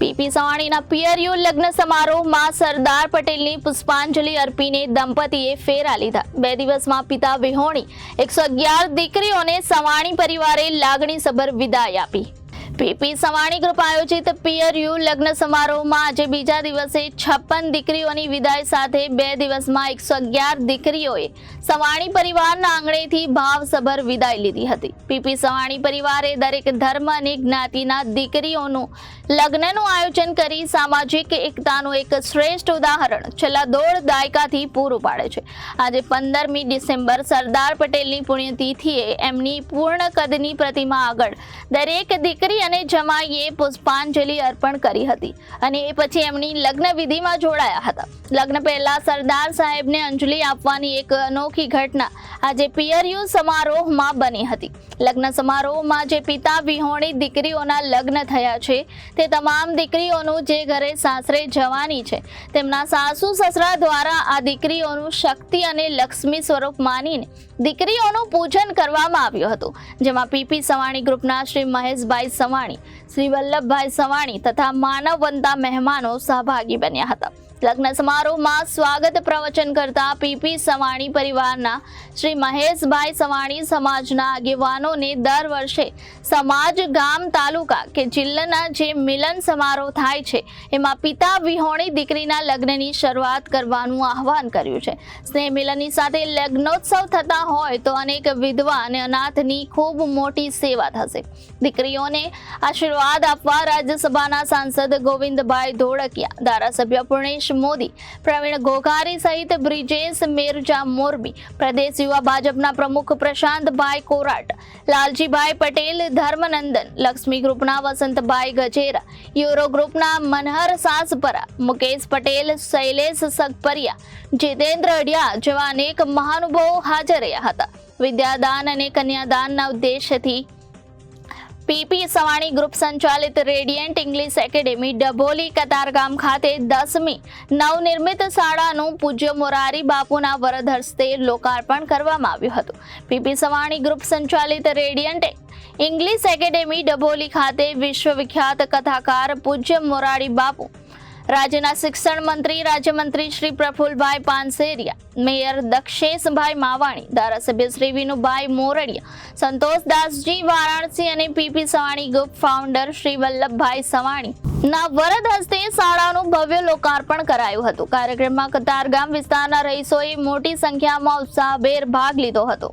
PP સવાણીના પિયરિયુ લગ્ન સમારોહમાં સરદાર પટેલની પુષ્પાંજલિ અર્પીને દંપતીએ ફેરા લીધા. બે દિવસમાં પિતા વિહોણી એકસો અગિયાર દીકરીઓને સવાણી પરિવારે લાગણીસભર વિદાય આપી. પીપી સવાણી ગ્રુપ આયોજિત પિયરિયુ લગ્ન સમારોહમાં આજે બીજા દિવસે છપ્પન દીકરીઓની વિદાય સાથે બે દિવસમાં એકસો અગિયાર દીકરીઓએ સવાણી પરિવારના આંગણેથી ભાવસભર વિદાય લીધી હતી. પીપી સવાણી પરિવારે દરેક ધર્મ અને જ્ઞાતિના દીકરીઓનું લગ્નનું આયોજન કરી સામાજિક એકતાનું એક શ્રેષ્ઠ ઉદાહરણ છેલ્લા દોઢ દાયકાથી પૂરું પાડે છે. આજે પંદરમી ડિસેમ્બર સરદાર પટેલની પુણ્યતિથિએ એમની પૂર્ણ કદની પ્રતિમા આગળ દરેક દીકરી અને જમાઈએ પુષ્પાંજલિ અર્પણ કરી હતી અને એ પછી એમની લગ્ન વિધિમાં જોડાયા હતા. લગ્ન પહેલા સરદાર સાહેબને અંજલિ આપવાની એક અનોખી ઘટના આજે પિયરયુ સમારોહમાં બની હતી. લગ્ન સમારોહમાં જે પિતા વિહોણી દીકરીઓના લગ્ન થયા છે, તે તમામ દીકરીઓનું જે ઘરે સાસરે જવાની છે, તેમના સાસુ સસરા દ્વારા આ દીકરીઓનું શક્તિ અને લક્ષ્મી સ્વરૂપ માનીને દીકરીઓનું પૂજન કરવામાં આવ્યું હતું. જેમાં પીપી સવાણી ગ્રુપના શ્રી મહેશભાઈ સવાણી શ્રી વલ્લભભાઈ સવાણી તથા માનવવંતા મહેમાનો સહભાગી બન્યા હતા. લગ્ન સમારોહમાં સ્વાગત પ્રવચન કરતા પીપી સવાણી પરિવારના શ્રી મહેશભાઈ સવાણી સમાજના આગેવાનોને દર વર્ષે સમાજ ગામ તાલુકા કે જિલ્લાના જે મિલન સમારોહ થાય છે, એમાં પિતા વિહોણી દીકરીના લગ્નની શરૂઆત કરવાનું આહવાન કર્યું છે. સ્નેહ મિલનની સાથે લગ્નોત્સવ થતા હોય તો અનેક વિધવા અને અનાથની ખૂબ મોટી સેવા થશે. દીકરીઓને આશીર્વાદ આપવા રાજ્યસભાના સાંસદ ગોવિંદભાઈ ધોળકિયા, ધારાસભ્ય પૂર્ણેશ મોદી, પ્રવીણ ઘોઘારી સહિત બ્રિજેશ મેરજા મોરબી, પ્રદેશ યુવા ભાજપના પ્રમુખ પ્રશાંતભાઈ કોરાટ, લાલજીભાઈ પટેલ, ધર્મનંદન, લક્ષ્મી ગ્રુપના વસંતભાઈ ગજેરા, યુરો ગ્રુપના મનહર સાસપરા, મુકેશ પટેલ, શૈલેષ સગપરિયા, જીતેન્દ્ર અડિયા જેવા અનેક મહાનુભાવો હાજર રહ્યા હતા. વિદ્યાદાન અને કન્યાદાનના ઉદ્દેશ્યથી પીપી સવાણી ગ્રુપ સંચાલિત radiant English academy Dabholi Katargam ખાતે દસમી નવનિર્મિત શાળાનું પૂજ્ય મોરારી બાપુના વરદ હસ્તે લોકાર્પણ કરવામાં આવ્યું હતું. પીપી સવાણી ગ્રુપ સંચાલિત રેડિયન્ટ ઇંગ્લિશ એકેડેમી ડભોલી ખાતે વિશ્વવિખ્યાત કથાકાર પૂજ્ય મોરારી બાપુ રાજ્યના શિક્ષણ મંત્રી, રાજ્યમંત્રી શ્રી પ્રફુલભાઈ પાનસેરિયા, મેયર દક્ષેશભાઈ માવાણી, ધારાસભ્ય શ્રી વિનુભાઈ મોરડિયા સંતોષદાસજી વારાણસી અને PP Savani group founder Shri Vallabhbhai Savani ના વરદ હસ્તે શાળાનું ભવ્ય લોકાર્પણ કરાયું હતું. કાર્યક્રમમાં કતારગામ વિસ્તારના રહીશોએ મોટી સંખ્યામાં ઉત્સાહભેર ભાગ લીધો હતો.